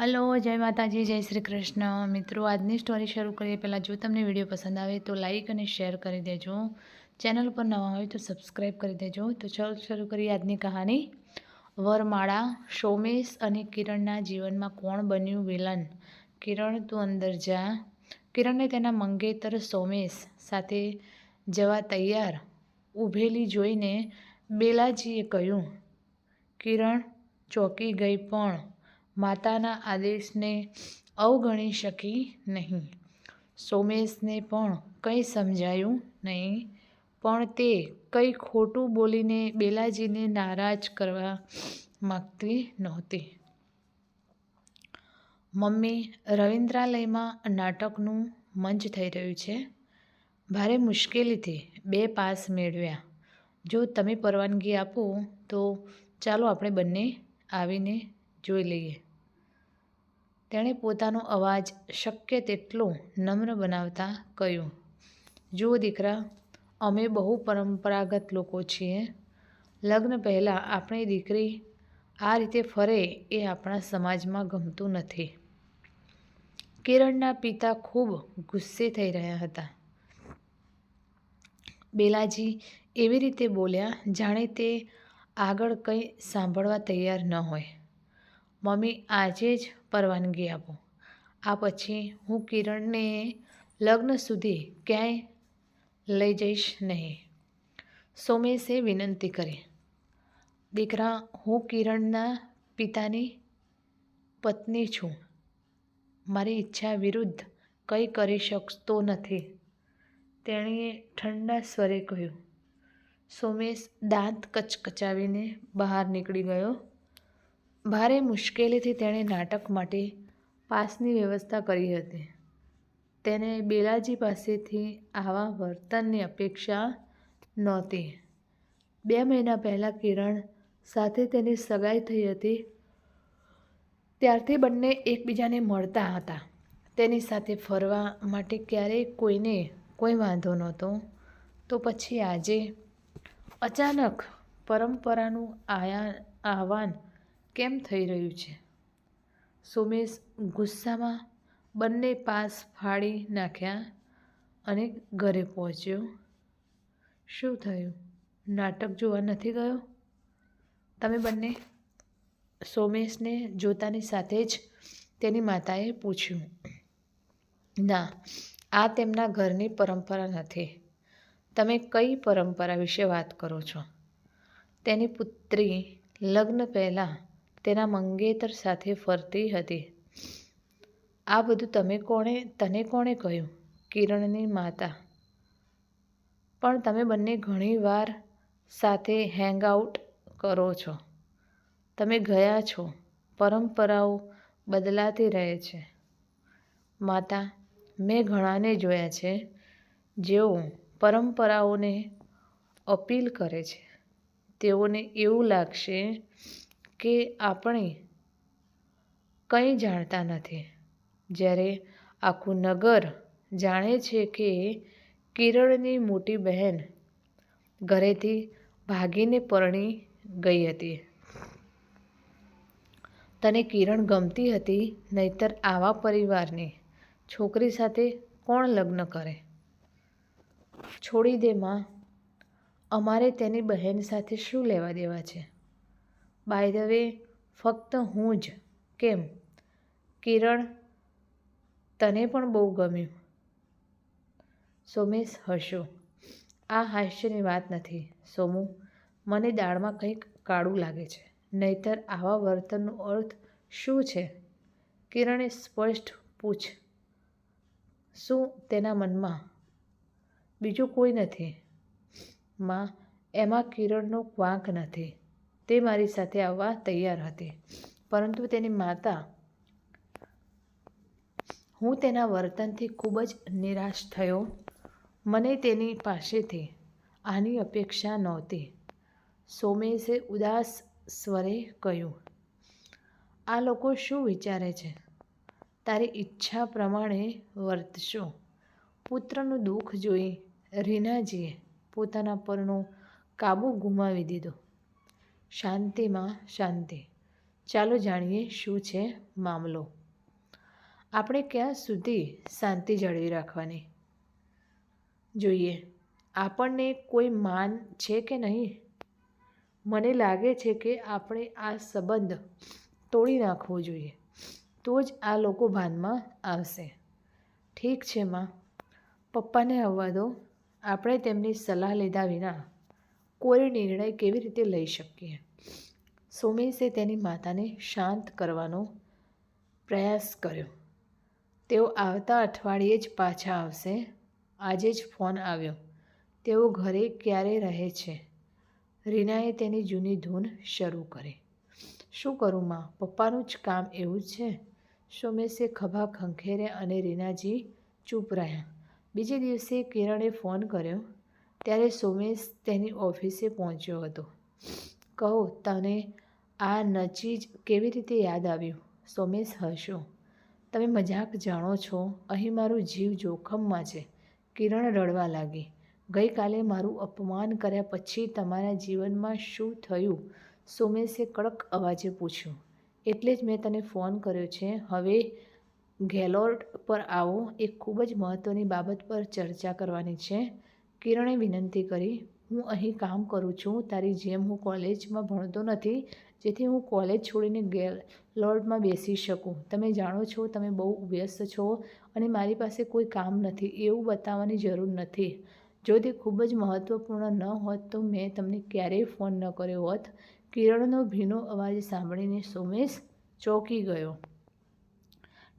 Hello, જય માતાજી, જય શ્રી કૃષ્ણ. મિત્રો, આજની સ્ટોરી શરૂ કરીએ. પહેલાં જો તમને વીડિયો પસંદ આવે તો લાઈક અને શેર કરી દેજો. ચેનલ પર નવા હોય તો સબસ્ક્રાઈબ કરી દેજો. તો ચાલો શરૂ કરીએ આજની કહાની. વરમાળા સોમેશ અને કિરણના જીવનમાં કોણ બન્યું વિલન? કિરણ, તું અંદર જા. કિરણને તેના મંગેતર સોમેશ સાથે જવા તૈયાર. ઊભેલી જોઈને બેલાજીએ કહ્યું, કિરણ, ચોંકી ગઈ પણ. માતાના આદેશને અવગણી શકી નહીં. સોમેશને પણ કંઈ સમજાયું નહીં, પણ તે કંઈ ખોટું બોલીને બેલાજીને નારાજ કરવા માગતી નહોતી. મમ્મી, રવિન્દ્રાલયમાં નાટકનું મંચ થઈ રહ્યું છે. ભારે મુશ્કેલીથી બે પાસ મેળવ્યા. જો તમે પરવાનગી આપો તો ચાલો આપણે બંને આવીને જોઈ લઈએ. તેણે પોતાનો અવાજ શક્ય તેટલો નમ્ર બનાવતા કહ્યું, જુઓ દીકરા, અમે બહુ પરંપરાગત લોકો છીએ. લગ્ન પહેલાં આપણી દીકરી આ રીતે ફરે એ આપણા સમાજમાં ગમતું નથી. કિરણના પિતા ખૂબ ગુસ્સે થઈ રહ્યા હતા. બેલાજી એવી રીતે બોલ્યા, જાણે તે આગળ કંઈ સાંભળવા તૈયાર ન હોય. મમ્મી, આજે જ પરવાનગી આપો. આ પછી હું કિરણને લગ્ન સુધી ક્યાંય લઈ જઈશ નહીં. સોમેશે વિનંતી કરી. દીકરા, હું કિરણના પિતાની પત્ની છું. મારી ઈચ્છા વિરુદ્ધ કંઈ કરી શકતો નથી. તેણીએ ઠંડા સ્વરે કહ્યું. સોમેશ દાંત કચકચાવીને બહાર નીકળી ગયો. ભારે મુશ્કેલીથી તેણે નાટક માટે પાસની વ્યવસ્થા કરી હતી. તેને બેલાજી પાસેથી આવા વર્તનની અપેક્ષા નહોતી. બે મહિના પહેલાં કિરણ સાથે તેની સગાઈ થઈ હતી. ત્યારથી બંને એકબીજાને મળતા હતા. તેની સાથે ફરવા માટે ક્યારેય કોઈને કોઈ વાંધો નહોતો. તો પછી આજે અચાનક પરંપરાનું આયા આહવાન કેમ થઈ રહ્યું છે? સોમેશ ગુસ્સામાં બંને પાસ ફાડી નાખ્યા અને ઘરે પહોંચ્યો. શું થયું? નાટક જોવા નથી ગયો? તમે બંને? સોમેશને જોતાની સાથે જ તેની માતાએ પૂછ્યું. ના, આ તેમના ઘરની પરંપરા નથી. તમે કઈ પરંપરા વિશે વાત કરો છો? તેની પુત્રી લગ્ન પહેલાં તેના મંગેતર સાથે ફરતી હતી. આ બધું તમે કોણે, તને કોણે કહ્યું? કિરણની માતા. પણ તમે બંને ઘણીવાર સાથે હેંગ આઉટ કરો છો. તમે ગયા છો. પરંપરાઓ બદલાતી રહે છે. માતા, મેં ઘણાને જોયા છે, જેઓ પરંપરાઓને અપીલ કરે છે. તેઓને એવું લાગશે કે આપણે કંઈ જાણતા નથી. જ્યારે આખું નગર જાણે છે કે કિરણની મોટી બહેન ઘરેથી ભાગીને પરણી ગઈ હતી. તને કિરણ ગમતી હતી, નહીતર આવા પરિવારની છોકરી સાથે કોણ લગ્ન કરે? છોડી દે, માં. અમારે તેની બહેન સાથે શું લેવા દેવા છે? બાય ધ વે ફક્ત હું જ. કેમ? કિરણ, તને પણ બહુ ગમ્યું. સોમેશ હશો આ હાસ્યની વાત નથી. સોમુ, મને દાળમાં કંઈક કાળું લાગે છે. નહીતર આવા વર્તનનો અર્થ શું છે? કિરણે સ્પષ્ટ પૂછ. શું તેના મનમાં? બીજું કોઈ નથી. માં, એમાં કિરણનો ક્વાંક નથી. તે મારી સાથે આવવા તૈયાર હતી. પરંતુ તેની માતા, હું તેના વર્તનથી ખૂબ જ નિરાશ થયો. મને તેની પાસેથી આની અપેક્ષા નહોતી. સોમેશે ઉદાસ સ્વરે કહ્યું, આ લોકો શું વિચારે છે? તારી ઈચ્છા પ્રમાણે વર્તશો. પુત્રનું દુઃખ જોઈ રીનાજીએ પોતાના પરનો કાબુ ગુમાવી દીધો. શાંતિમાં શાંતિ. ચાલો જાણીએ શું છે મામલો. આપણે ક્યાં સુધી શાંતિ જાળવી રાખવાની? જોઈએ. આપણને કોઈ માન છે કે નહીં? મને લાગે છે કે આપણે આ સંબંધ તોડી નાખવો જોઈએ. તો જ આ લોકો ભાનમાં આવશે. ઠીક છે માં. પપ્પાને આવવા દો આપણે તેમની સલાહ લીધા વિના. કોઈ નિર્ણય કેવી રીતે લઈ શકીએ? સોમેશે તેની માતાને શાંત કરવાનો પ્રયાસ કર્યો. તેઓ આવતા અઠવાડિયે જ પાછા આવશે. આજે જ ફોન આવ્યો. તેઓ ઘરે ક્યારે રહે છે? રીનાએ તેની જૂની ધૂન શરૂ કરી. શું કરું માં? પપ્પાનું જ કામ એવું છે? સોમેશે ખભા ખંખેરે અને રીનાજી ચૂપ રહ્યા. બીજે દિવસે કિરણે ફોન કર્યો. ત્યારે સોમેશ તેની ઓફિસે પહોંચ્યો હતો. કહો, તને આ નચીજ કેવી રીતે યાદ આવ્યું? સોમેશ હશો તમે મજાક જાણો છો, અહીં મારું જીવ જોખમમાં છે. કિરણ રડવા લાગી. ગઈકાલે મારું અપમાન કર્યા પછી તમારા જીવનમાં શું થયું? સોમેશે કડક અવાજે પૂછ્યું. એટલે જ મેં તને ફોન કર્યો છે. હવે ગેલોર્ડ પર આવો. એ ખૂબ જ મહત્ત્વની બાબત પર ચર્ચા કરવાની છે. કિરણે વિનંતી કરી, હું અહીં કામ કરું છું. તારી જેમ હું કોલેજમાં ભણતો નથી, જેથી હું કોલેજ છોડીને ગેલોર્ડમાં બેસી શકું. તમે જાણો છો, તમે બહુ વ્યસ્ત છો અને મારી પાસે કોઈ કામ નથી, એવું બતાવવાની જરૂર નથી. જો તે ખૂબ જ મહત્ત્વપૂર્ણ ન હોત તો મેં તમને ક્યારેય ફોન ન કર્યો હોત. કિરણનો ભીનો અવાજ સાંભળીને સોમેશ ચોંકી ગયો.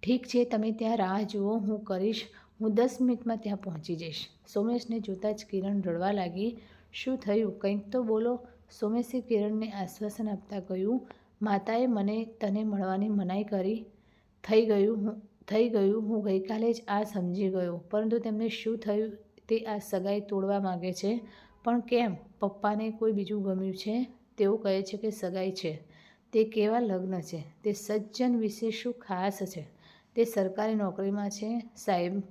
ઠીક છે, તમે ત્યાં રાહ જુઓ, હું કરીશ. હું દસ મિનિટમાં ત્યાં પહોંચી જઈશ. સોમેશને જોતાં જ કિરણ રડવા લાગી. શું થયું? કંઈક તો બોલો. સોમેશે કિરણને આશ્વાસન આપતા કહ્યું, માતાએ મને, તને મળવાની મનાઈ કરી. થઈ ગયું હું, થઈ ગયું હું ગઈકાલે જ આ સમજી ગયો. પરંતુ તેમને શું થયું તે આ સગાઈ તોડવા માગે છે. પણ કેમ? પપ્પાને કોઈ બીજું ગમ્યું છે? તેઓ કહે છે કે સગાઈ છે. તે કેવા લગ્ન છે? તે સજ્જન વિશે શું ખાસ છે? તે સરકારી નોકરીમાં છે? સાહેબ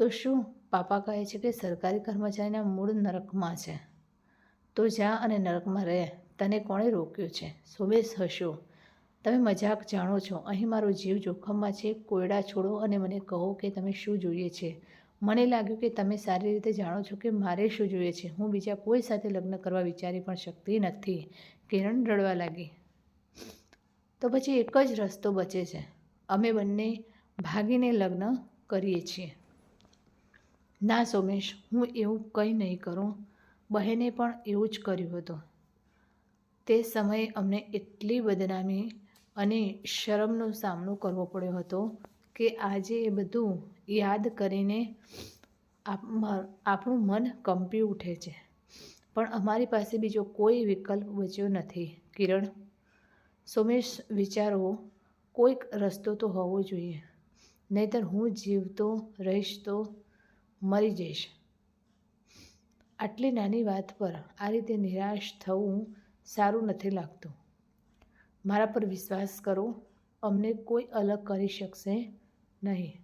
તો શું? પાપા કહે છે કે સરકારી કર્મચારીના મૂળ નરકમાં છે. તો જા અને નરકમાં રહે. તને કોણે રોક્યો છે? સુમેશ હશો. તમે મજાક જાણો છો. અહીં મારો જીવ જોખમમાં છે. કોયડા છોડો અને મને કહો કે તમે શું જોઈએ છે. મને લાગ્યું કે તમે સારી રીતે જાણો છો કે મારે શું જોઈએ છે. હું બીજા કોઈ સાથે લગ્ન કરવા વિચારી પણ શકતી નથી. કિરણ રડવા લાગી. તો પછી એક જ રસ્તો બચે છે. અમે બંને ભાગીને લગ્ન કરીએ છીએ. ના સોમેશ, હું એવું કંઈ નહીં કરું. બહેને પણ એવું જ કર્યું હતું. તે સમયે અમને એટલી બદનામી અને શરમનો સામનો કરવો પડ્યો હતો કે આજે એ બધું યાદ કરીને આપણું મન કંપી ઉઠે છે. પણ અમારી પાસે બીજો કોઈ વિકલ્પ બચ્યો નથી. કિરણ, સોમેશ, વિચારો, કોઈક રસ્તો તો હોવો જોઈએ. નહીતર હું જીવતો રહીશ તો મરી જઈશ. આટલી નાની વાત પર આ રીતે નિરાશ થવું સારું નથી લાગતું. મારા પર વિશ્વાસ કરો, અમને કોઈ અલગ કરી શકશે નહીં.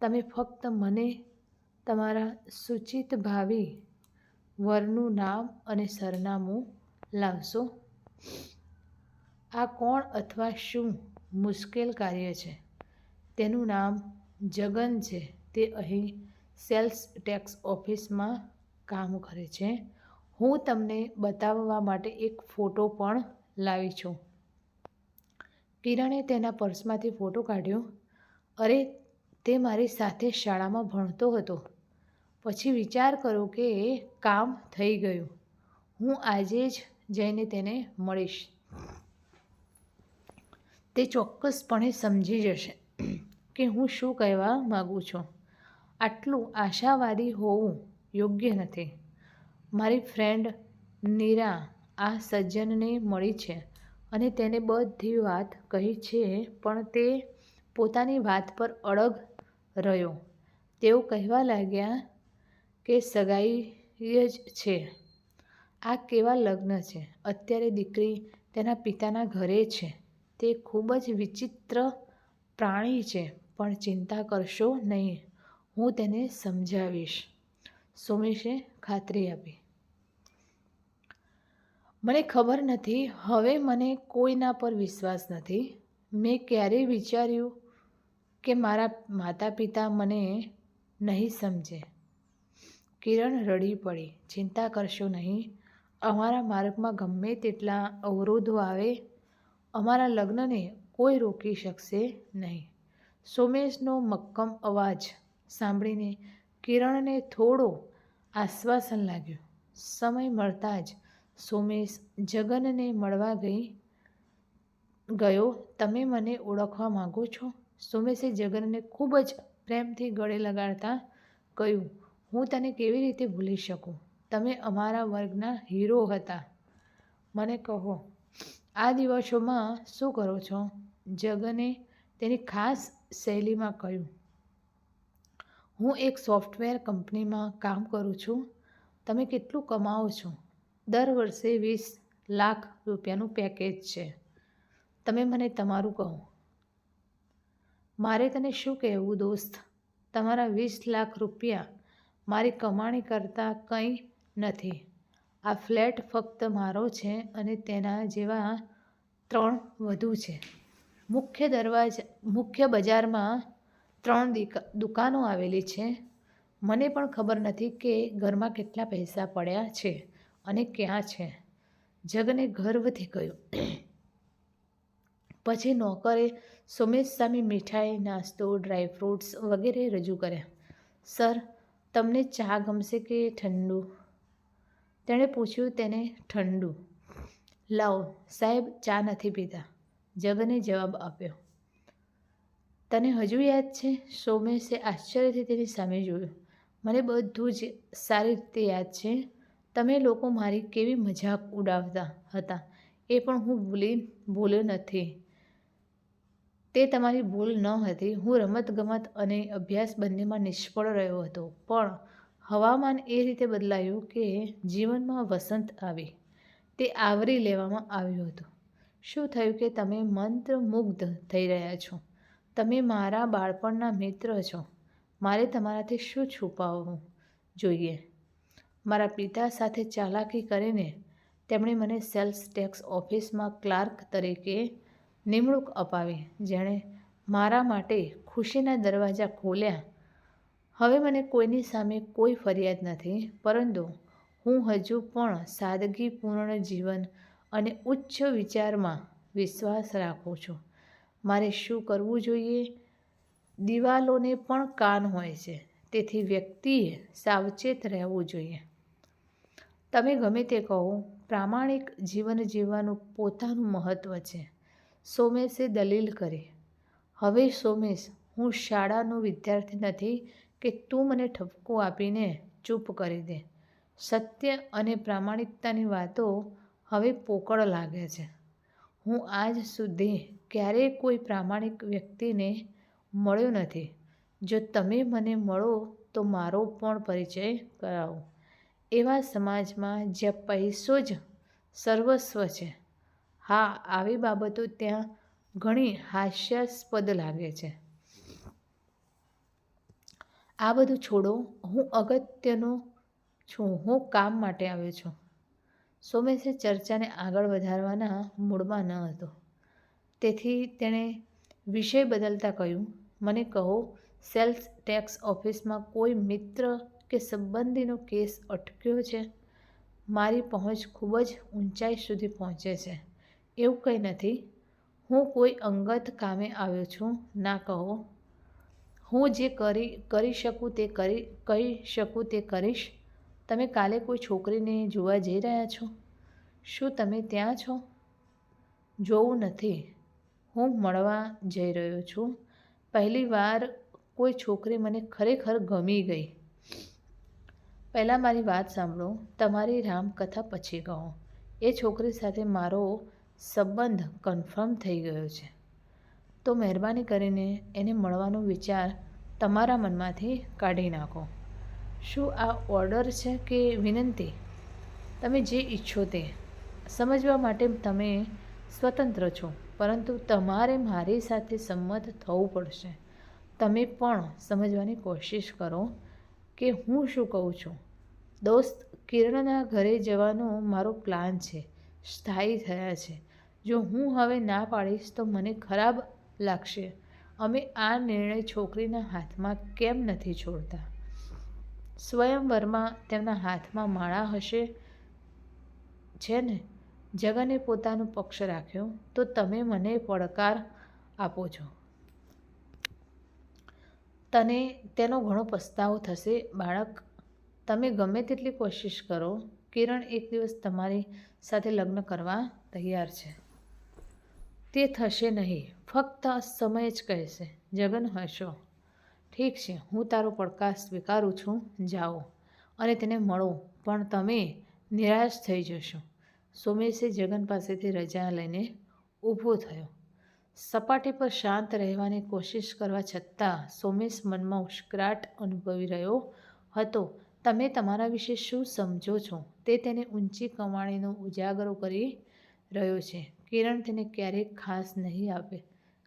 તમે ફક્ત મને, તમારા સૂચિત ભાવિ વરનું નામ અને સરનામું લાવશો. આ કોણ અથવા શું મુશ્કેલ કાર્ય છે? તેનું નામ જગન છે. તે અહીં સેલ્સ ટેક્સ ઓફિસમાં કામ કરે છે. હું તમને બતાવવા માટે એક ફોટો પણ લાવી છું. કિરણે તેના પર્સમાંથી ફોટો કાઢ્યો. અરે, તે મારી સાથે શાળામાં ભણતો હતો. પછી વિચાર કરો કે કામ થઈ ગયું. હું આજે જ જઈને તેને મળીશ. તે ચોક્કસપણે સમજી જશે કે હું શું કહેવા માગું છું. આટલું આશાવાદી હોવું યોગ્ય નથી. મારી ફ્રેન્ડ નીરા આ સજ્જનને મળી છે અને તેને બધી વાત કહી છે, પણ તે પોતાની વાત પર અડગ રહ્યો. તેઓ કહેવા લાગ્યા કે સગાઈ જ છે. આ કેવા લગ્ન છે? અત્યારે દીકરી તેના પિતાના ઘરે છે. તે ખૂબ જ વિચિત્ર પ્રાણી છે, પણ ચિંતા કરશો નહીં. હું તેને સમજાવીશ. સોમેશે ખાતરી આપી. મને ખબર નથી, હવે મને કોઈના પર વિશ્વાસ નથી. મેં ક્યારેય વિચાર્યું કે મારા માતા પિતા મને નહીં સમજે. કિરણ રડી પડી. ચિંતા કરશો નહીં. અમારા માર્ગમાં ગમે તેટલા અવરોધો આવે, અમારા લગ્નને કોઈ રોકી શકશે નહીં. સોમેશનો મક્કમ અવાજ સાંભળીને કિરણને થોડો આશ્વાસન લાગ્યું. સમય મળતા જ સોમેશ જગનને મળવા ગઈ. ગયો, તમે મને ઓળખવા માગો છો? સોમેશે જગનને ખૂબ જ પ્રેમથી ગળે લગાડતા કહ્યું, હું તને કેવી રીતે ભૂલી શકું? તમે અમારા વર્ગના હીરો હતા. મને કહો, આ દિવસોમાં શું કરો છો? જગને તેની ખાસ શૈલીમાં કહ્યું હું એક સોફ્ટવેર કંપનીમાં કામ કરું છું. તમે કેટલું કમાવો છો? દર વર્ષે વીસ લાખ રૂપિયાનું પેકેજ છે. તમે મને તમારું કહો. મારે તને શું કહેવું દોસ્ત? તમારા વીસ લાખ રૂપિયા મારી કમાણી કરતાં કંઈ નથી. આ ફ્લેટ ફક્ત મારો છે અને તેના જેવા ત્રણ વધુ છે. મુખ્ય દરવાજા, મુખ્ય બજારમાં ત્રણ દુકાનો આવેલી છે. મને પણ ખબર નથી કે ઘરમાં કેટલા પૈસા પડ્યા છે અને ક્યાં છે. જગને ગર્વથી કહ્યું. પછી નોકરે સુમેશ સામે મીઠાઈ, નાસ્તો ડ્રાયફ્રૂટ્સ વગેરે રજૂ કર્યા. સર, તમને ચા ગમશે કે ઠંડુ? તેણે પૂછ્યું, તેને ઠંડુ. લાવો, સાહેબ, ચા નથી પીતા. જગને જવાબ આપ્યો. તને હજુ યાદ છે? સોમેશે આશ્ચર્યથી તેની સામે જોયું. મને બધું જ સારી રીતે યાદ છે. તમે લોકો મારી કેવી મજાક ઉડાવતા હતા? એ પણ હું ભૂલી, ભૂલ્યો નથી. તે તમારી ભૂલ ન હતી. હું રમતગમત અને અભ્યાસ બંનેમાં નિષ્ફળ રહ્યો હતો. પણ હવામાન એ રીતે બદલાયું કે જીવનમાં વસંત આવી. તે આવરી લેવામાં આવ્યું હતું. શું થયું કે તમે મંત્રમુગ્ધ થઈ રહ્યા છો? તમે મારા બાળપણના મિત્ર છો. મારે તમારાથી શું છુપાવવું જોઈએ? મારા પિતા સાથે ચાલાકી કરીને તેમણે મને સેલ્સ ટેક્સ ઓફિસમાં ક્લાર્ક તરીકે નિમણૂક અપાવી, જેણે મારા માટે ખુશીના દરવાજા ખોલ્યા. હવે મને કોઈની સામે કોઈ ફરિયાદ નથી, પરંતુ હું હજુ પણ સાદગીપૂર્ણ જીવન અને ઉચ્ચ વિચારમાં વિશ્વાસ રાખું છું. મારે શું કરવું જોઈએ? દિવાલોને પણ કાન હોય છે, તેથી વ્યક્તિએ સાવચેત રહેવું જોઈએ. તમે ગમે તે કહો, પ્રામાણિક જીવન જીવવાનું પોતાનું મહત્ત્વ છે. સોમેશે દલીલ કરી, હવે સોમેશ, હું શાળાનો વિદ્યાર્થી નથી કે તું મને ઠપકો આપીને ચૂપ કરી દે. સત્ય અને પ્રામાણિકતાની વાતો હવે પોકળ લાગે છે. હું આજ સુધી ક્યારેય કોઈ પ્રામાણિક વ્યક્તિને મળ્યો નથી. જો તમે મને મળો, તો મારો પણ પરિચય કરાવો. એવા સમાજમાં જ્યાં પૈસો જ સર્વસ્વ છે, હા, આવી બાબતો ત્યાં ઘણી હાસ્યાસ્પદ લાગે છે. આ બધું છોડો, હું અગત્યનો છું, હું કામ માટે આવ્યો છું. સોમેશે ચર્ચાને આગળ વધારવાના મૂડમાં ન હતો. તેથી તેણે વિષય બદલતા કહ્યું, મને કહો, સેલ્સ ટેક્સ ઓફિસમાં કોઈ મિત્ર કે સંબંધીનો કેસ અટક્યો છે? મારી પહોંચ ખૂબ જ ઊંચાઈ સુધી પહોંચે છે. એવું કંઈ નથી. હું કોઈ અંગત કામે આવ્યો છું. ના કહો. હું જે કરી કરી શકું તે કરી, કહી શકું તે કરીશ. તમે કાલે કોઈ છોકરીને જોવા જઈ રહ્યા છો? શું તમે ત્યાં છો? જોવું નથી. હું મળવા જઈ રહ્યો છું. પહેલી વાર કોઈ છોકરી મને ખરેખર ગમી ગઈ. પહેલાં મારી વાત સાંભળો, તમારી રામકથા પછી કહો. એ છોકરી સાથે મારો સંબંધ કન્ફર્મ થઈ ગયો છે. તો મહેરબાની કરીને એને મળવાનો વિચાર તમારા મનમાંથી કાઢી નાખો. શું આ ઓર્ડર છે કે વિનંતી? તમે જે ઈચ્છો તે. સમજવા માટે તમે સ્વતંત્ર છો. પરંતુ તમારે મારી સાથે સંમત થવું પડશે. તમે પણ સમજવાની કોશિશ કરો કે હું શું કહું છું. દોસ્ત, કિરણના ઘરે જવાનો મારો પ્લાન છે. સ્થાયી થયા છે. જો હું હવે ના પાડીશ તો મને ખરાબ લાગશે. અમે આ નિર્ણય છોકરીના હાથમાં કેમ નથી છોડતા? સ્વયંવરમાં તેમના હાથમાં માળા હશે? છે ને? જગને પોતાનો પક્ષ રાખ્યો, તો તમે મને પડકાર આપો છો. તને તેનો ઘણો પસ્તાવો થશે, બાળક. તમે ગમે તેટલી કોશિશ કરો, કિરણ એક દિવસ તમારી સાથે લગ્ન કરવા તૈયાર છે. તે થશે નહીં, ફક્ત સમય જ કહેશે, જગન હશો ઠીક છે, હું તારો પડકાર સ્વીકારું છું, જાઓ. અને તેને મળો, પણ તમે નિરાશ થઈ જશો. સોમેશે જગન પાસેથી રજા લઈને ઊભો થયો. સપાટી પર શાંત રહેવાની કોશિશ કરવા છતાં સોમેશ મનમાં ઉશ્કરાટ અનુભવી રહ્યો હતો. તમે તમારા વિશે શું સમજો છો? તે તેને ઊંચી કમાણીનો ઉજાગરો કરી રહ્યો છે. કિરણ તેને ક્યારેક ખાસ નહીં આપે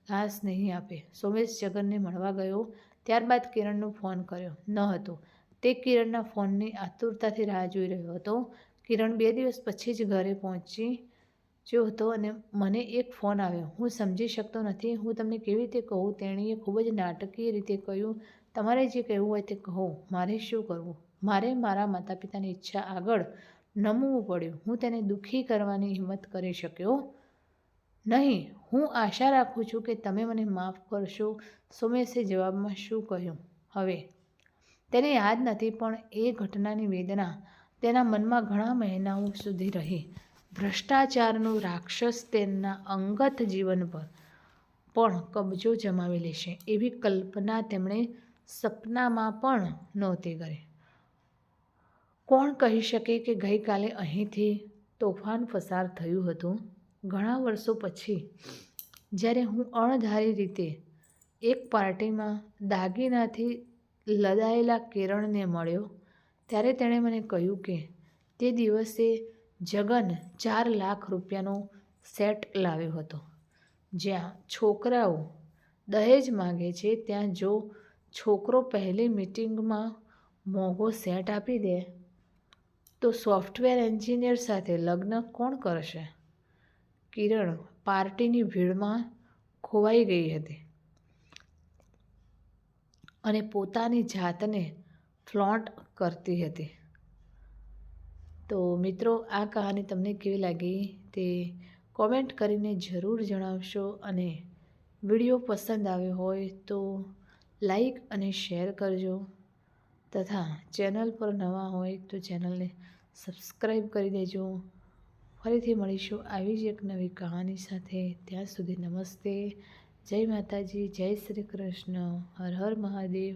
ઘાસ નહીં આપે. સોમેશ જગનને મળવા ગયો. ત્યારબાદ કિરણનો ફોન કર્યો. ન હતો. તે કિરણના ફોનની આતુરતાથી રાહ જોઈ રહ્યો હતો. કિરણ બે દિવસ પછી જ ઘરે પહોંચી જો હતો અને મને એક ફોન આવ્યો. હું સમજી શકતો નથી. હું તમને કેવી રીતે કહું? તેણીએ ખૂબ જ નાટકીય રીતે કહ્યું, તમારે જે કહેવું હોય તે કહો. મારે શું કરવું? મારે મારા માતા પિતાની ઈચ્છા આગળ નમવું પડ્યું. હું તેને દુઃખી કરવાની હિંમત કરી શક્યો નહીં. હું આશા રાખું છું કે તમે મને માફ કરશો. સોમેશે જવાબમાં શું કહ્યું? હવે. તેને યાદ નથી, પણ એ ઘટનાની વેદના તેના મનમાં ઘણા મહિનાઓ સુધી રહી. ભ્રષ્ટાચારનું રાક્ષસ તેમના અંગત જીવન પર પણ કબજો જમાવી લેશે. એવી કલ્પના તેમણે સપનામાં પણ નહોતી કરી. કોણ કહી શકે કે ગઈકાલે અહીંથી તોફાન પસાર થયું હતું? ઘણા વર્ષો પછી, જ્યારે હું અણધારી રીતે એક પાર્ટીમાં દાગીનાથી લદાયેલા કિરણને મળ્યો ત્યારે તેણે મને કહ્યું કે, તે દિવસે જગન ચાર લાખ રૂપિયાનો સેટ લાવ્યો હતો. જ્યાં છોકરાઓ દહેજ માગે છે, ત્યાં જો છોકરો પહેલી મિટિંગમાં મોંઘો સેટ આપી દે, તો સોફ્ટવેર એન્જિનિયર સાથે લગ્ન કોણ કરશે? કિરણ પાર્ટીની ભીડમાં ખોવાઈ ગઈ હતી અને પોતાની જાતને ફ્લોન્ટ કરતી હતી. તો મિત્રો, આ કહાની તમને કેવી લાગી તે કોમેન્ટ કરીને જરૂર જણાવશો અને વીડિયો પસંદ આવ્યો હોય તો લાઈક અને શેર કરજો તથા ચેનલ પર નવા હોય તો ચેનલને સબસ્ક્રાઈબ કરી દેજો. ફરીથી મળીશું આવી જ એક નવી કહાની સાથે. ત્યાં સુધી નમસ્તે. જય માતાજી, જય શ્રી કૃષ્ણ. હર હર મહાદેવ.